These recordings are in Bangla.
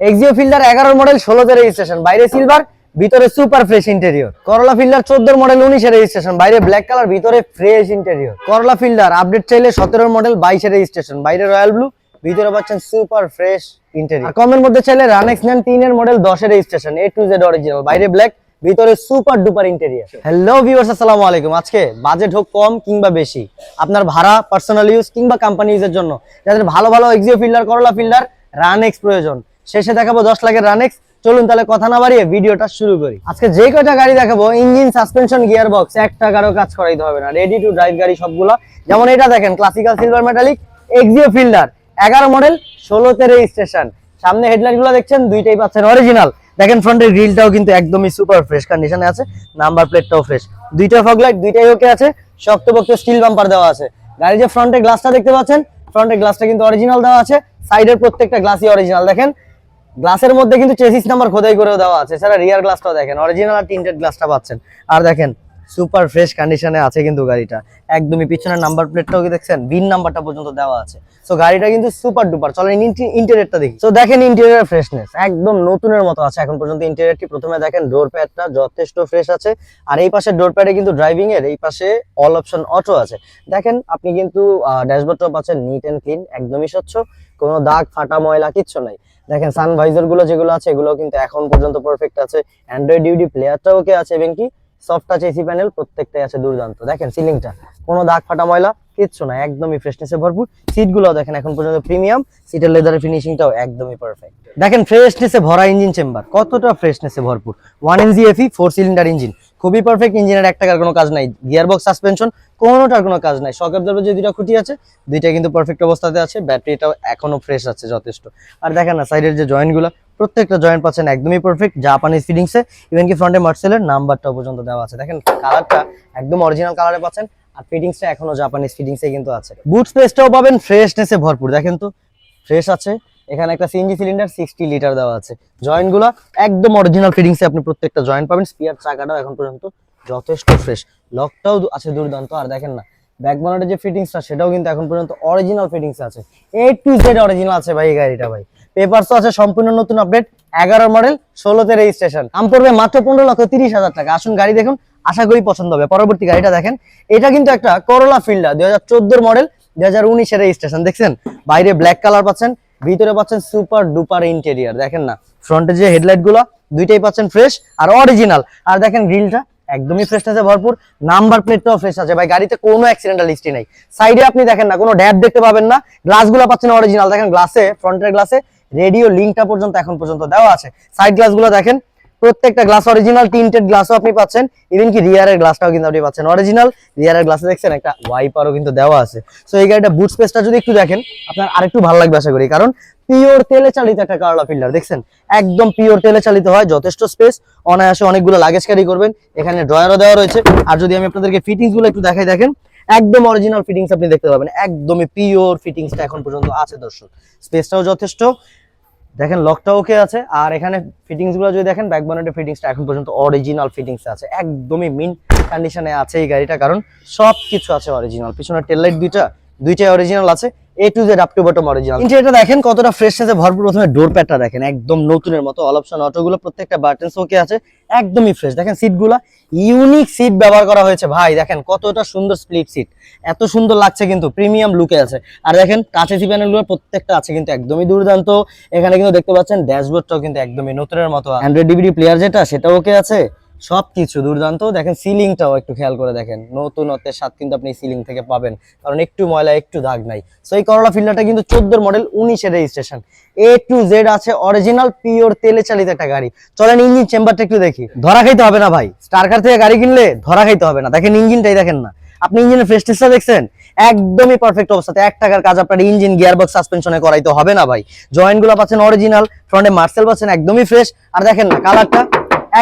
এক্সিও ফিল্ডার এগারো মডেল ষোলোতে রেজিস্ট্রেশন বাইরে সিলভার ভিতরে super fresh interior Corolla Fielder চোদ্দোর মডেল উনিশে রেজিস্ট্রেশন বাইরে ব্ল্যাক কালার ভিতরে fresh interior Corolla Fielder update চাইলে সতেরোর মডেল বাইশে রেজিস্ট্রেশন বাইরে রয়্যাল ব্লু ভিতরে পাচ্ছেন সুপার ফ্রেশ ইন্টেরিয়র কমের মধ্যে চাইলে রানেক্স নেন তিনের মডেল দশে registration A to Z original বাইরে ব্ল্যাক ভিতরে super duper interior hello viewers আসসালামু আলাইকুম। আজকে বাজেট হোক কম কিংবা বেশি, আপনার ভাড়া পার্সোনাল ইউজ কিংবা কোম্পানি ইউজের জন্য, যাদের ভালো ভালো এক্সিও ফিল্ডার করলা ফিল্ডার রানেক্স প্রয়োজন শেষে দেখাবো দশ লাখের রানেক্স চলুন তাহলে কথা না বাড়িয়ে ভিডিওটা শুরু করি। আজকে যে কয়টা গাড়ি দেখাবো ইঞ্জিন সাসপেনশন গিয়ার বক্স একটা টাকারও কাজ করাইতে হবে না। রেডি টু ড্রাইভ গাড়ি সবগুলো। যেমন এটা দেখেন classical silver metallic Axio Fielder এগারো মডেল ষোলোতে রেজিস্ট্রেশন সামনে হেডলাইটগুলো দেখছেন, দুইটাই পাচ্ছেন অরিজিনাল দেখেন ফ্রন্টের গ্রিলটাও কিন্তু একদমই সুপার ফ্রেশ কন্ডিশনে আছে নাম্বার প্লেটটাও ফ্রেশ দুইটা ফগ লাইট দুইটাই ওকে আছে, শক্তপোক্ত স্টিল বাম্পার দেওয়া আছে। গাড়ির যে ফ্রন্টের গ্লাসটা দেখতে পাচ্ছেন ফ্রন্টের গ্লাসটা কিন্তু অরিজিনাল দেওয়া আছে সাইডের প্রত্যেকটা গ্লাসই অরিজিনাল দেখেন গ্লাসের মধ্যে কিন্তু চেসিস নাম্বার খোদাই করে দেওয়া আছে। এছাড়া রিয়ার গ্লাসটাও দেখেন অরিজিনাল আর টিন্টেড গ্লাসটা পাচ্ছেন। আর দেখেন সুপার ফ্রেশ কন্ডিশনে আছে কিন্তু গাড়িটা। একদমই পিছনের নাম্বার প্লেটটাও কি দেখছেন? বিন নাম্বারটা পর্যন্ত দেওয়া আছে। সো গাড়িটা কিন্তু সুপার ডুপার চলেন ইন্টেরিয়রটা দেখি। তো দেখেন ইন্টেরিয়র ফ্রেশনেস একদম নতুনের মতো আছে। এখন পর্যন্ত ইন্টেরিয়রটি প্রথমে দেখেন ডোর প্যাডটা যথেষ্ট ফ্রেশ আছে। আর এই পাশে ডোর প্যাডে কিন্তু ড্রাইভিং এর এই পাশে অল অপশন অটো আছে। দেখেন, আপনি কিন্তু ড্যাশবোর্ডটাও পাচ্ছেন নিট অ্যান্ড ক্লিন একদমই স্বচ্ছ। কোনো দাগ, ফাটা, ময়লা কিচ্ছু নাই। দেখেন সানভাইজারগুলো যেগুলো আছে এগুলো কিন্তু এখন পর্যন্ত পারফেক্ট আছে। অ্যান্ড্রয়েড ডিউডি প্লেয়ারটাও ওকে আছে এবং কি? সফট টাচ এসি প্যানেল প্রত্যেকটাই আছে দুর্দান্ত। দেখেন সিলিংটা কোনো দাগ ফাটা ময়লা, কিচ্ছু না, একদমই ফ্রেশনেসে ভরপুর। সিটগুলো দেখেন এখন পর্যন্ত প্রিমিয়াম সিটের লেদারের ফিনিশিংটাও একদমই পারফেক্ট দেখেন ফ্রেশনেসে ভরা ইঞ্জিন চেম্বার কতটা ফ্রেশনেসে ভরপুর। One NZ FE four cylinder engine খুবই পারফেক্ট ইঞ্জিনের এক টাকার কোনো কাজ নাই। গিয়ার বক্স সাসপেনশন কোনোটার কোনো কাজ নাই। শকের দরজা যে দুইটা খুঁটি আছে দুইটা কিন্তু পারফেক্ট অবস্থাতে আছে ব্যাটারিটাও এখনও ফ্রেশ আছে যথেষ্ট। আর দেখেন না সাইডের যে জয়েন্টগুলো প্রত্যেকটা জয়েন্ট পাচ্ছেন একদমই পারফেক্ট জাপানিজ ফিটিংসে ইভেন কি ফ্রন্টে মার্সেলের নাম্বারটাও পর্যন্ত দেওয়া আছে। দেখেন কালারটা একদম অরিজিনাল কালারে পাচ্ছেন, আর ফিটিংসটা এখনও জাপানিজ ফিটিংসে কিন্তু আছে। বুট স্পেসটাও পাবেন ফ্রেশনেসে ভরপুর। দেখেন তো ফ্রেশ আছে। এখানে একটা সিএনজি সিলিন্ডার সিক্সটি লিটার দেওয়া আছে। জয়েন্টগুলো একদম অরিজিনাল ফিটিংসে আপনি প্রত্যেকটা জয়েন্ট পাবেন। স্পিয়ার চাকাটাও এখন পর্যন্ত যথেষ্ট ফ্রেশ লকটাও আছে দুর্দান্ত, আর দেখেন না ব্যাক বনেটের যে ফিটিংসটা সেটাও কিন্তু এখন পর্যন্ত অরিজিনাল ফিটিংস আছে। এ টু জেড অরিজিনাল আছে ভাই এই গাড়িটা ভাই। পেপারসও আছে, সম্পূর্ণ নতুন আপডেট এগারো মডেল ষোলোতে রেজিস্ট্রেশন দাম পড়বে মাত্র পনেরো লক্ষ তিরিশ হাজার টাকা। আসুন গাড়ি দেখুন, আশা করি পছন্দ হবে। পরবর্তী গাড়িটা দেখেন, এটা কিন্তু একটা করোলা ফিল্ডার দুই হাজার চোদ্দোর মডেল দুই হাজার উনিশের রেজিস্ট্রেশন দেখছেন? বাইরে ব্ল্যাক কালার পাচ্ছেন, ভিতরে পাচ্ছেন সুপার ডুপার ইন্টেরিয়ার দেখেন না ফ্রন্টে যে হেডলাইটগুলো, দুইটাই পাচ্ছেন ফ্রেশ আর অরিজিনাল আর দেখেন গ্রিলটা একদমই ফ্রেশ ফ্রেশনেসে ভরপুর। নাম্বার প্লেটটাও ফ্রেশ আছে। ভাই, গাড়িতে কোনো অ্যাক্সিডেন্টাল হিস্ট্রি নাই। সাইডে আপনি দেখেন না, কোনো ড্যাপ দেখতে পাবেন না। গ্লাসগুলো পাচ্ছেন অরিজিনাল দেখেন গ্লাসে ফ্রন্টের গ্লাসে রেডিও লিঙ্কটা পর্যন্ত এখন পর্যন্ত দেওয়া আছে। সাইড গ্লাসগুলো দেখেন, প্রত্যেকটা গ্লাস অরিজিনাল টিন্টেড গ্লাসও আপনি পাচ্ছেন। ইভেন কি রিয়ারের গ্লাসটাও কিন্তু আপনি পাচ্ছেন। অরিজিনাল রিয়ারের গ্লাসে দেখছেন, একটা ওয়াইপারও কিন্তু দেওয়া আছে। সো এই গাড়িটা বুট স্পেসটা যদি একটু দেখেন, আপনার আরেকটু ভালো লাগবে আশা করি। কারণ পিওর তেলে চালিত একটা কারলা ফিল্ডার দেখছেন? একদম পিওর তেলে চালিত হয়, যথেষ্ট স্পেস অনায়াসে অনেকগুলো লাগেজ ক্যারি করবেন। এখানে ড্রয়ারও দেওয়া রয়েছে। আর যদি আমি আপনাদেরকে ফিটিংসগুলো একটু দেখাই, দেখেন একদম অরিজিনাল ফিটিংস আপনি দেখতে পাবেন। একদমই পিওর ফিটিংসটা এখন পর্যন্ত আছে, দর্শক। স্পেসটাও যথেষ্ট। দেখেন লকটা ওকে আছে। আর এখানে ফিটিংসগুলো যদি দেখেন ব্যাক ফিটিংসটা এখন পর্যন্ত অরিজিনাল ফিটিংস আছে। একদমই মিন কন্ডিশনে আছে এই গাড়িটা, কারণ সব কিছু আছে অরিজিনাল পিছনে টেল লাইট দুইটা দুইটাই অরিজিনাল আছে A to Z up to bottom original ইন্টেরিয়রটা দেখেন কতটা ফ্রেশনেসে ভরপুর, প্রথমে ডোর প্যাডটা দেখেন, একদম নতুনের মতো অল অপশন অটোগুলো প্রত্যেকটা বাটন ওকে আছে, একদমই ফ্রেশ দেখেন সিটগুলো ইউনিক সিট ব্যবহার করা হয়েছে। ভাই, দেখেন কতটা সুন্দর স্প্লিট সিট এত সুন্দর লাগছে কিন্তু প্রিমিয়াম লুকে আছে। আর দেখেন টাচ এসি প্যানেলগুলো প্রত্যেকটা আছে কিন্তু একদমই দুর্দান্ত। এখানে কিন্তু দেখতে পাচ্ছেন ড্যাশবোর্ডটাও কিন্তু একদমই নতুনের মতো। অ্যান্ড্রয়েড ডিভিডি প্লেয়ার যেটা সেটা ওকে আছে। সবকিছু, দুর্দান্ত। দেখেন সিলিংটাও একটু খেয়াল করে দেখেন। নতুনত্বের স্বাদ কিন্তু আপনি সিলিং থেকে পাবেন। কারণ একটু ময়লা, একটু দাগ নাই। সো এই করোলা ফিল্ডারটা কিন্তু চোদ্দোর মডেল উনিশের রেজিস্ট্রেশন এ টু জেড আছে অরিজিনাল পিওর তেলে চালিত একটা গাড়ি। চলেন ইঞ্জিন চেম্বারটা একটু দেখি। ধরা খাইতে হবে না ভাই। স্টারকার থেকে গাড়ি কিনলে ধরা খাইতে হবে না। দেখেন ইঞ্জিনটাই দেখেন না। আপনি ইঞ্জিনের ফ্রেশনেসটা দেখছেন? একদমই পারফেক্ট অবস্থাতে এক টাকার কাজ আপনার ইঞ্জিন গিয়ার বক্স সাসপেনশনে করাইতে হবে না ভাই। জয়েন্টগুলো পাচ্ছেন অরিজিনাল ফ্রন্টে মার্সেল পাচ্ছেন একদমই ফ্রেশ আর দেখেন না কালারটা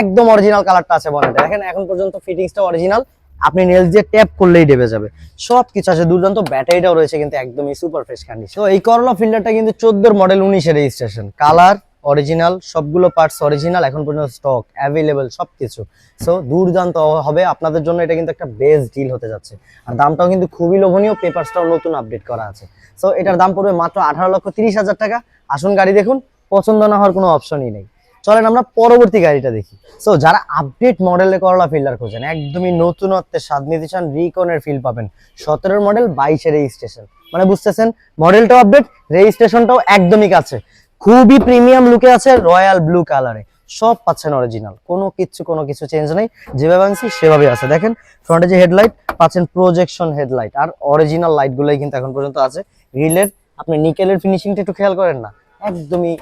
একদম অরিজিনাল কালারটা আছে বনেটে দেখেন, এখন পর্যন্ত ফিটিংসটা অরিজিনাল আপনি নেলস দিয়ে ট্যাপ করলেই ডেবে যাবে। সব কিছু আছে, দুর্দান্ত ব্যাটারিটাও রয়েছে কিন্তু একদমই সুপার ফ্রেশ কন্ডিশন তো এই করলা ফিল্ডারটা কিন্তু চোদ্দোর মডেল উনিশের রেজিস্ট্রেশন কালার অরিজিনাল সবগুলো পার্টস অরিজিনাল এখন পর্যন্ত স্টক অ্যাভেলেবেল সবকিছু। সো দুর্দান্ত হবে। আপনাদের জন্য এটা কিন্তু একটা বেস্ট ডিল হতে যাচ্ছে। আর দামটাও কিন্তু খুবই লোভনীয় পেপারসটাও নতুন আপডেট করা আছে। সো এটার দাম পড়বে মাত্র আঠারো লক্ষ তিরিশ হাজার টাকা। আসুন গাড়ি দেখুন, পছন্দ না হওয়ার কোনো অপশনই নেই। চলেন আমরা পরবর্তী গাড়িটা দেখি। সো যারা আপডেট মডেলে করলা ফিল্ডার খোঁজেন, একদমই নতুনত্বের স্বাদ নিতে চান রিকনের ফিল পাবেন। সতেরোর মডেল বাইশের রেজিস্ট্রেশন মানে বুঝতেছেন মডেলটাও আপডেট রেজিস্ট্রেশনটাও একদমই কাছে। খুবই প্রিমিয়াম লুকে আছে রয়্যাল ব্লু কালারে সব পাচ্ছেন অরিজিনাল কোনো কিছু কোনো কিছু চেঞ্জ নেই। যেভাবে আনছি সেভাবে আছে। দেখেন ফ্রন্টে যে হেডলাইট পাচ্ছেন প্রজেকশন হেডলাইট আর অরিজিনাল লাইটগুলোই কিন্তু এখন পর্যন্ত আছে। গ্রিলের আপনি নিকেলের ফিনিশিংটা একটু খেয়াল করেন না। একদমই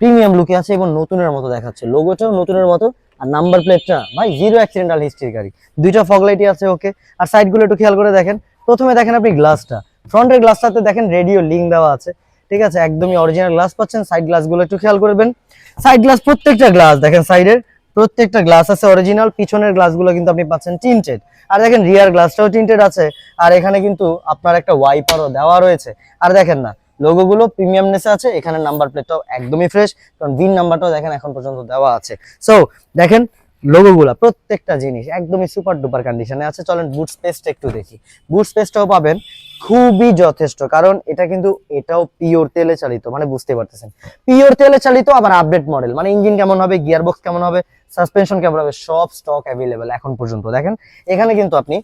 প্রিমিয়াম লুকে আছে এবং নতুনের মতো দেখাচ্ছে। লোগোটাও নতুনের মতো আর নাম্বার প্লেটটা, ভাই জিরো অ্যাক্সিডেন্টাল হিস্ট্রির গাড়ি। দুইটা ফগ লাইটই আছে ওকে আর সাইডগুলো একটু খেয়াল করে দেখেন। প্রথমে দেখেন আপনি গ্লাসটা ফ্রন্টের গ্লাসটাতে দেখেন রেডিও লিঙ্ক দেওয়া আছে, ঠিক আছে? একদমই অরিজিনাল গ্লাস পাচ্ছেন। সাইড গ্লাসগুলো একটু খেয়াল করবেন। সাইড গ্লাস প্রত্যেকটা গ্লাস দেখেন সাইডের প্রত্যেকটা গ্লাস আছে অরিজিনাল পিছনের গ্লাসগুলো কিন্তু আপনি পাচ্ছেন টিন্টেড আর দেখেন রিয়ার গ্লাসটাও টিন্টেড আছে। আর এখানে কিন্তু আপনার একটা ওয়াইপারও দেওয়া রয়েছে। আর দেখেন না লোগোগুলো প্রিমিয়ামনেসে আছে, এখানে নাম্বার প্লেটটাও একদমই ফ্রেশ কারণ বিন নাম্বারটাও দেখেন এখন পর্যন্ত দেওয়া আছে। সো দেখেন লোগোগুলা প্রত্যেকটা জিনিস একদমই সুপার ডুপার কন্ডিশনে আছে। চলেন বুট স্পেসটা একটু দেখি। বুট স্পেসটাও পাবেন, খুবই যথেষ্ট, কারণ এটা কিন্তু এটাও পিওর তেলে চালিত মানে বুঝতে পারতেছেন। পিওর তেলে চালিত, আবার আপডেট মডেল মানে ইঞ্জিন কেমন হবে গিয়ার বক্স কেমন হবে সাসপেনশন কেমন হবে, সব স্টক অ্যাভেলেবেল এখন পর্যন্ত। দেখেন, এখানে কিন্তু আপনি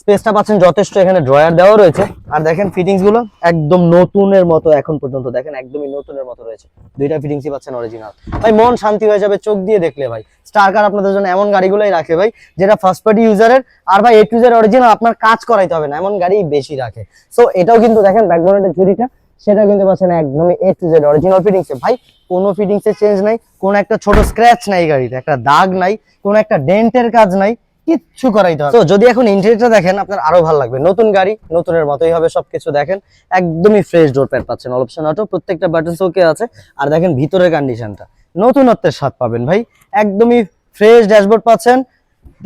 স্পেসটা পাচ্ছেন যথেষ্ট, এখানে ড্রয়ার দেওয়া রয়েছে। আর দেখেন ফিটিংসগুলো একদম নতুনের মতো এখন পর্যন্ত, দেখেন একদমই নতুনের মতো রয়েছে। দুইটা ফিটিংসই পাচ্ছেন অরিজিনাল ভাই, মন শান্তি হয়ে যাবে চোখ দিয়ে দেখলে ভাই। স্টার কার আপনাদের জন্য এমন গাড়িগুলোই রাখে ভাই, যেটা ফার্স্ট পার্টি ইউজারের আর ভাই এ টু জেড অরিজিনাল আপনার কাজ করাইতে হবে না, এমন গাড়ি বেশি রাখে। সো এটাও কিন্তু দেখেন ব্যাকগ্রাউন্ডের ঝুড়িটা সেটা কিন্তু পাচ্ছেন একদমই এ টু জেড অরিজিনাল ফিটিংসে ভাই, কোনো ফিটিংসে চেঞ্জ নাই, কোনো একটা ছোট স্ক্র্যাচ নাই গাড়িতে, একটা দাগ নাই, কোনো একটা ডেন্টের কাজ নাই। কিচ্ছু করাইতে তো যদি এখন ইন্টেরিয়রটা দেখেন, আপনার আরও ভালো লাগবে। নতুন গাড়ি, নতুনের মতোই হবে সবকিছু দেখেন। একদমই ফ্রেশ ডোর প্যাড পাচ্ছেন অপশন অটো প্রত্যেকটা বাটন ওকে আছে। আর দেখেন ভিতরের কন্ডিশনটা নতুনত্বের স্বাদ পাবেন ভাই। একদমই ফ্রেশ ড্যাশবোর্ড পাচ্ছেন।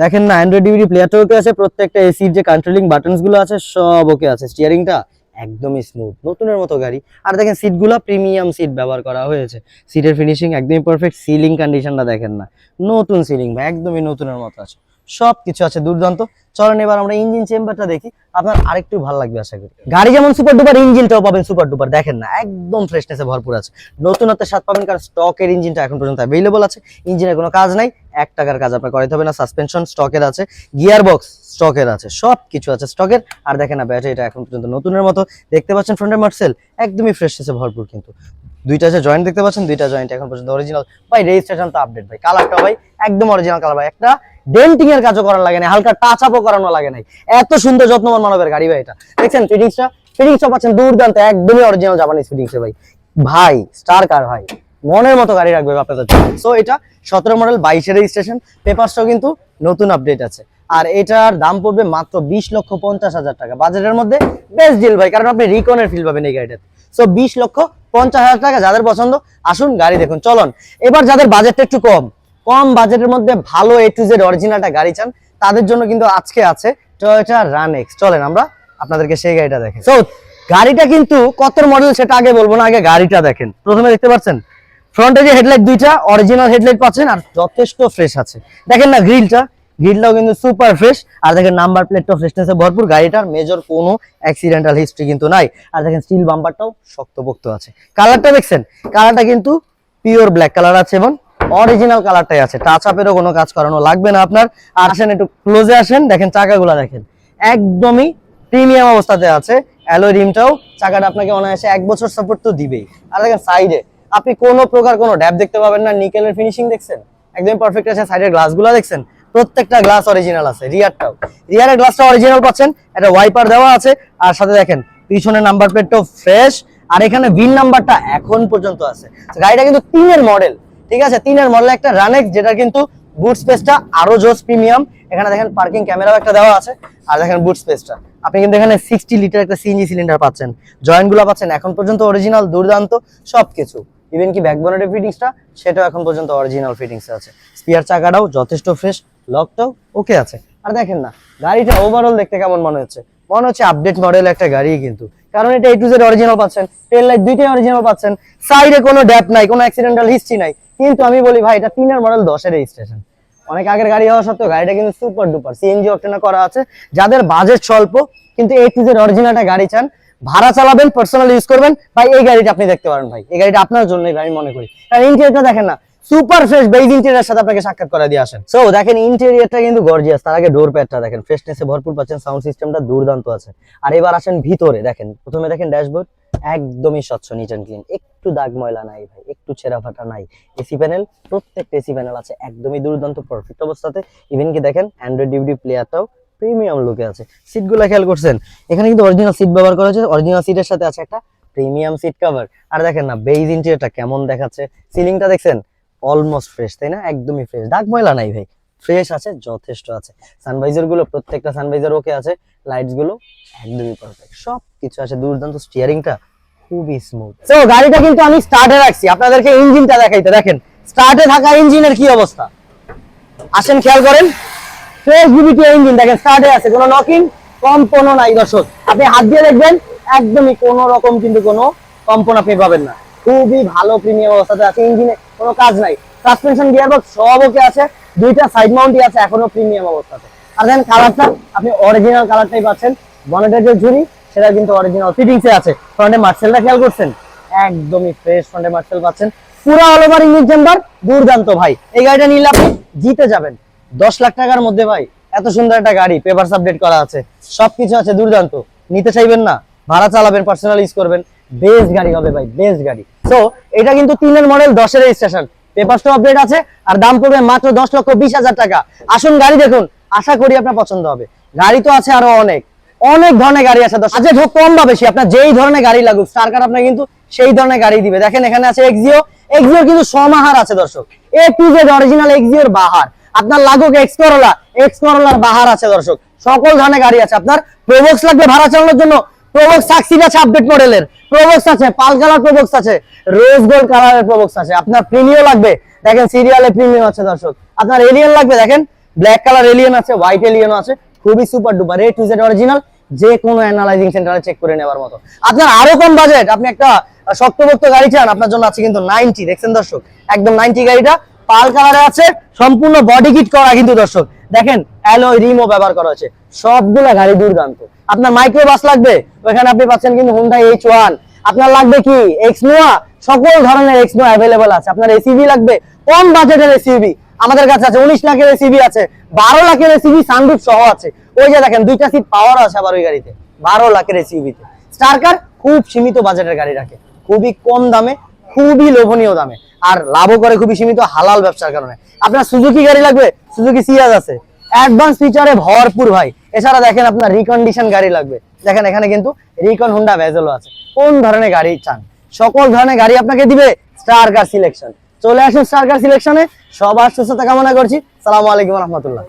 দেখেন না অ্যান্ড্রয়েড ডিভিডি প্লেয়ারটা ওকে আছে। প্রত্যেকটা এসির যে কন্ট্রোলিং বাটনসগুলো আছে, সব ওকে আছে। স্টিয়ারিংটা একদমই স্মুথ নতুনের মতো গাড়ি। আর দেখেন সিটগুলো প্রিমিয়াম সিট ব্যবহার করা হয়েছে। সিটের ফিনিশিং একদমই পারফেক্ট সিলিং কন্ডিশনটা দেখেন না। নতুন সিলিং ভাই, একদমই নতুনের মতো আছে। সব কিছু আছে দুর্দান্ত। চলেন এবার আমরা ইঞ্জিন চেম্বারটা দেখি। আপনার আরেকটু ভালো লাগবে, আশা করি। গাড়ি যেমন সুপার ডুপার ইঞ্জিনটাও পাবেন সুপার ডুপার দেখেন না, একদম ফ্রেশনেসে ভরপুর আছে। নতুনত্বের স্বাদ পাবেন, কারণ স্টকের ইঞ্জিনটা এখন পর্যন্ত অ্যাভেলেবল আছে। ইঞ্জিনের কোনো কাজ নাই, এক টাকার কাজ আপনার করাইতে হবে না। সাসপেনশন স্টকের আছে গিয়ার বক্স স্টকের আছে সব কিছু আছে স্টকের আর দেখেন না ব্যাটারিটা এখন পর্যন্ত নতুনের মতো। দেখতে পাচ্ছেন ফ্রন্টের মার্সেল একদমই ফ্রেশনেসে ভরপুর কিন্তু। দুইটা আছে জয়েন্ট দেখতে পাচ্ছেন, দুইটা জয়েন্ট এখন পর্যন্ত অরিজিনাল ভাই রেজিস্ট্রেশন তো আপডেট ভাই। কালারটা ভাই, একদম অরিজিনাল কালার ভাই। একটা ডেন্টিং এর কাজও করার লাগে না হালকা টাচ আপও করানো লাগে নাই। এত সুন্দর যত্নবান মানবের গাড়ি, ভাই, এটা। দেখছেন ফিটিংসটা ফিটিংসটা পাচ্ছেন দুর্দান্ত, একদমই অরিজিনাল জাপানিজ ফিটিংস ভাই। ভাই স্টার কার ভাই। মনের মতো গাড়ি রাখবে আপনাদের জন্য। সো এটা সতেরো মডেল বাইশের রেজিস্ট্রেশন পেপারসটাও কিন্তু নতুন আপডেট আছে। আর এটার দাম পড়বে মাত্র বিশ লক্ষ পঞ্চাশ হাজার টাকা। বাজেটের মধ্যে বেস্ট ডিল ভাই, কারণ আপনি রিকনের ফিল পাবেন এই গাড়িটাতে। সো বিশ লক্ষ পঞ্চাশ হাজার টাকা যাদের পছন্দ, আসুন গাড়ি দেখুন। চলন, এবার যাদের বাজেটটা একটু কম কম বাজেটের মধ্যে ভালো এ টু জেড অরিজিনালটা গাড়ি চান, তাদের জন্য কিন্তু আজকে আছে টয়োটা রানেক্স চলেন আমরা আপনাদেরকে সেই গাড়িটা দেখেন সো গাড়িটা কিন্তু কত মডেল সেটা আগে বলব না, আগে গাড়িটা দেখেন। প্রথমে দেখতে পাচ্ছেন ফ্রন্টে যে হেডলাইট দুইটা অরিজিনাল হেডলাইট পাচ্ছেন, আর যথেষ্ট ফ্রেশ আছে। দেখেন না গ্রিলটা গ্রিলটাও কিন্তু সুপার ফ্রেশ আর দেখেন নাম্বার প্লেটটাও ফ্রেশনেসে ভরপুর। গাড়িটার মেজর কোনো অ্যাক্সিডেন্টাল হিস্ট্রি কিন্তু নাই। আর দেখেন স্টিল বাম্পারটাও শক্তপোক্ত আছে। কালারটা দেখছেন? কালারটা কিন্তু পিওর ব্ল্যাক কালার আছে এবং অরিজিনাল কালারটাই আছে। টাচ আপেরও কোনো কাজ করানো লাগবে না আপনার। আর আসেন একটু ক্লোজে আসেন। দেখেন চাকাগুলা দেখেন। একদমই প্রিমিয়াম অবস্থাতে আছে। অ্যালোয় রিমটাও চাকাটা আপনাকে অনায়াসে এক বছর সাপোর্ট তো দিবেই। আর দেখেন সাইডে আপনি কোনো প্রকার কোনো ড্যাপ দেখতে পাবেন না। নিকেলের ফিনিশিং দেখছেন? একদম পারফেক্ট আছে। সাইডের গ্লাসগুলো দেখছেন? প্রত্যেকটা গ্লাস অরিজিনাল আছে রিয়ারটাও রিয়ারের গ্লাসটা অরিজিনাল পাচ্ছেন, একটা ওয়াইপার দেওয়া আছে, আর সাথে দেখেন পিছনে নাম্বার প্লেটটাও ফ্রেশ আর এখানে ভিন নাম্বারটা এখন পর্যন্ত আছে। গাড়িটা কিন্তু তিনের মডেল ঠিক আছে? তিনের মডেল একটা রানেক্স যেটা কিন্তু বুট স্পেসটা আরও জোস প্রিমিয়াম এখানে দেখেন পার্কিং ক্যামেরাও একটা দেওয়া আছে, আর দেখেন বুট স্পেসটা আপনি কিন্তু এখানে সিক্সটি লিটার একটা সিএনজি সিলিন্ডার পাচ্ছেন। জয়েন্টগুলো পাচ্ছেন, এখন পর্যন্ত অরিজিনাল দুর্দান্ত, সবকিছু। ইভেন কি ব্যাকবোনের ফিটিংসটা সেটাও এখন পর্যন্ত অরিজিনাল ফিটিংস আছে। স্পিয়ার চাকাটাও যথেষ্ট ফ্রেশ লকটাও ওকে আছে। আর দেখেন না, গাড়িটা ওভারঅল দেখতে কেমন মনে হচ্ছে? মনে হচ্ছে আপডেট মডেল একটা গাড়ি কিন্তু। কারণ এটা এ টু জেড অরিজিনাল পাচ্ছেন টেল লাইট দুইটাই অরিজিনাল পাচ্ছেন সাইডে কোনো ড্যাপ নাই, কোনো অ্যাক্সিডেন্টাল হিস্ট্রি নাই। কিন্তু আমি বলি, ভাই, এটা তিনের মডেল দশের রেজিস্ট্রেশন অনেক আগের গাড়ি হওয়া সত্ত্বেও গাড়িটা কিন্তু সুপার ডুপার সিএনজি অপশনে করা আছে। যাদের বাজেট স্বল্প, কিন্তু এ টু জেড অরিজিনালটা গাড়ি চান, ভাড়া চালাবেন পার্সোনাল ইউজ করবেন। ভাই, এই গাড়িটা আপনি দেখতে পারেন, ভাই। এই গাড়িটা আপনার জন্যই আমি মনে করি। কারণ ইন্টেরিয়রটা দেখেন না সুপার ফ্রেশ বেজ ইন্টেরিয়র সাথে আপনাকে সাক্ষাৎ করে দিয়ে আসেন। সো দেখেন ইন্টেরিয়রটা কিন্তু গর্জিয়াস তার আগে ডোর প্যাডটা দেখেন ফ্রেশনেসে ভরপুর পাচ্ছেন সাউন্ড সিস্টেমটা দুর্দান্ত আছে। আর এবার আসেন ভিতরে, দেখেন, প্রথমে দেখেন ড্যাশবোর্ড একদমই স্বচ্ছ নিট অ্যান্ড ক্লিন একটু দাগ ময়লা নাই ভাই, একটু ছেঁড়া ফাটা নাই। এসি প্যানেল প্রত্যেকটা এসি প্যানেল আছে, একদমই দুর্দান্ত পারফেক্ট অবস্থাতে। ইভেন কি দেখেন অ্যান্ড্রয়েড ডিভিডি প্লেয়ারটাও প্রিমিয়াম লুকে আছে। সিটগুলো খেয়াল করছেন? এখানে কিন্তু অরিজিনাল সিট ব্যবহার করা হয়েছে অরিজিনাল সিটের সাথে আছে একটা প্রিমিয়াম সিট কভার আর দেখেন না বেজ ইন্টেরিয়রটা কেমন দেখাচ্ছে? সিলিংটা দেখছেন? অলমোস্ট ফ্রেশ তাই না? একদমই ফ্রেশ দাগ ময়লা নাই ভাই। ফ্রেশ আছে, যথেষ্ট আছে। সানভাইজারগুলো, প্রত্যেকটা সানভাইজার ওকে আছে। লাইটসগুলো একদমই পারফেক্ট সব কিছু আছে। দুর্দান্ত স্টিয়ারিংটা খুবই স্মুথ তো গাড়িটা কিন্তু আমি স্টার্টে রাখছি। আপনাদেরকে ইঞ্জিনটা দেখাইতে। দেখেন স্টার্টে থাকা ইঞ্জিনের কি অবস্থা? আসেন, খেয়াল করেন। ফ্রেশ বিবিটি ইঞ্জিন দেখেন স্টার্টে আছে। কোনো নকিং কম্পনও নাই দর্শক। আপনি হাত দিয়ে দেখবেন, একদমই কোনো রকম কিন্তু কোনো কম্পন আপনি পাবেন না। খুবই ভালো প্রিমিয়াম অবস্থাতে আছে ইঞ্জিনে কোনো কাজ নাই। সাসপেনশন গিয়ারবক্স সব ওকে আছে, দুইটা সাইড মাউন্টই আছে, এখনও প্রিমিয়াম অবস্থাতে। আর দেন কালারটা আপনি অরিজিনাল কালারটাই পাচ্ছেন। বনেটের যে ঝুড়ি সেটা কিন্তু অরিজিনাল ফিটিংসে আছে। ফ্রন্টে মার্সেলটা খেয়াল করছেন? একদমই ফ্রেশ ফ্রন্টে মার্সেল পাচ্ছেন। পুরো অল ওভার ইঞ্জিন চেম্বার দুর্দান্ত ভাই। এই গাড়িটা নিলে আপনি জিতে যাবেন। দশ লাখ টাকার মধ্যে ভাই, এত সুন্দর একটা গাড়ি পেপার আপডেট করা আছে। সবকিছু আছে, দুর্দান্ত। নিতে চাইবেন না, ভাড়া চালাবেন পার্সোনাল ইউজ করবেন। বেস্ট গাড়ি হবে ভাই বেস্ট গাড়ি। তো এটা কিন্তু তিনের মডেল দশের রেজিস্ট্রেশন পেপারসটা আপডেট আছে, আর দাম পড়বে মাত্র দশ লক্ষ বিশ হাজার টাকা। আসুন গাড়ি দেখুন, আশা করি আপনার পছন্দ হবে। গাড়ি তো আছে আরও অনেক। অনেক ধরনের গাড়ি আছে, দর্শক। আচ্ছা কম বা বেশি, আপনার যেই ধরনের গাড়ি লাগুক স্টার কার আপনার কিন্তু সেই ধরনের গাড়ি দিবে। দেখেন, এখানে আছে এক্সিও এক্সিও কিন্তু সমাহার আছে, দর্শক। এ টু জেড অরিজিনাল এক্সিওর বাহার। আপনার লাগুক এক্স করোলা বাহার আছে, দর্শক। সকল ধরনের গাড়ি আছে। আপনার প্রোবক্স লাগবে ভাড়া চালানোর জন্য প্রোবক্স আছে আপডেট মডেলের প্রোবক্স আছে পাল কালার প্রোবক্স আছে রোজ গোল্ড কালারের প্রোবক্স আছে। আপনার লাগবে। দেখেন সিরিয়ালে প্রিমিয়াম আছে দর্শক। আপনার এলিয়ন লাগবে, দেখেন। ব্ল্যাক কালার এলিয়ন আছে হোয়াইট আছে। খুবই super duper A to Z original যে কোনো অ্যানালাইজিং সেন্টারে চেক করে নেওয়ার মতো। আপনার আরও কম বাজেট আপনি একটা শক্তপোক্ত গাড়ি চান, আপনার জন্য আছে কিন্তু নাইনটি দেখছেন দর্শক? একদম নাইনটি গাড়িটা পাল কালারে আছে, সম্পূর্ণ বডি কিট করা কিন্তু দর্শক। দেখেন, অ্যালয় রিমো ব্যবহার করা হয়েছে। সবগুলা গাড়ি দুর্দান্ত। আপনার মাইক্রো বাস লাগবে ওখানে আপনি পাচ্ছেন কিন্তু হুন্ডা এইচ ওয়ান আপনার লাগবে কি? এক্স নোয়া সকল ধরনের এক্স নোয়া অ্যাভেলেবল আছে। আপনার এসিভি লাগবে, কম বাজেটের এসিভি আমাদের কাছে আছে, উনিশ লাখের এসিভি আছে, বারো লাখের এসিভি সানরুফ সহ আছে। ওই যে দেখেন, দুইটা সিট পাওয়ার আছে আবার ওই গাড়িতে। বারো লাখের এসিভিতে স্টার কার খুব সীমিত বাজেটের গাড়ি রাখে। খুবই কম দামে খুবই লোভনীয় দামে। আর লাভও করে খুবই সীমিত হালাল ব্যবসার কারণে। আপনার সুজুকি গাড়ি লাগবে? সুজুকি সিয়াজ আছে। অ্যাডভান্স ফিচারে ভরপুর ভাই। এছাড়া দেখেন আপনার রিকন্ডিশন গাড়ি লাগবে। দেখেন এখানে কিন্তু রিকন হুন্ডা ভেজেলও আছে। কোন ধরনের গাড়ি চান? সকল ধরনের গাড়ি আপনাকে দিবে স্টার কার সিলেকশন চলে আসুন স্টার কার সিলেকশনে সবার সুস্থতা কামনা করছি। সালামু আলাইকুম রহমতুল্লাহ।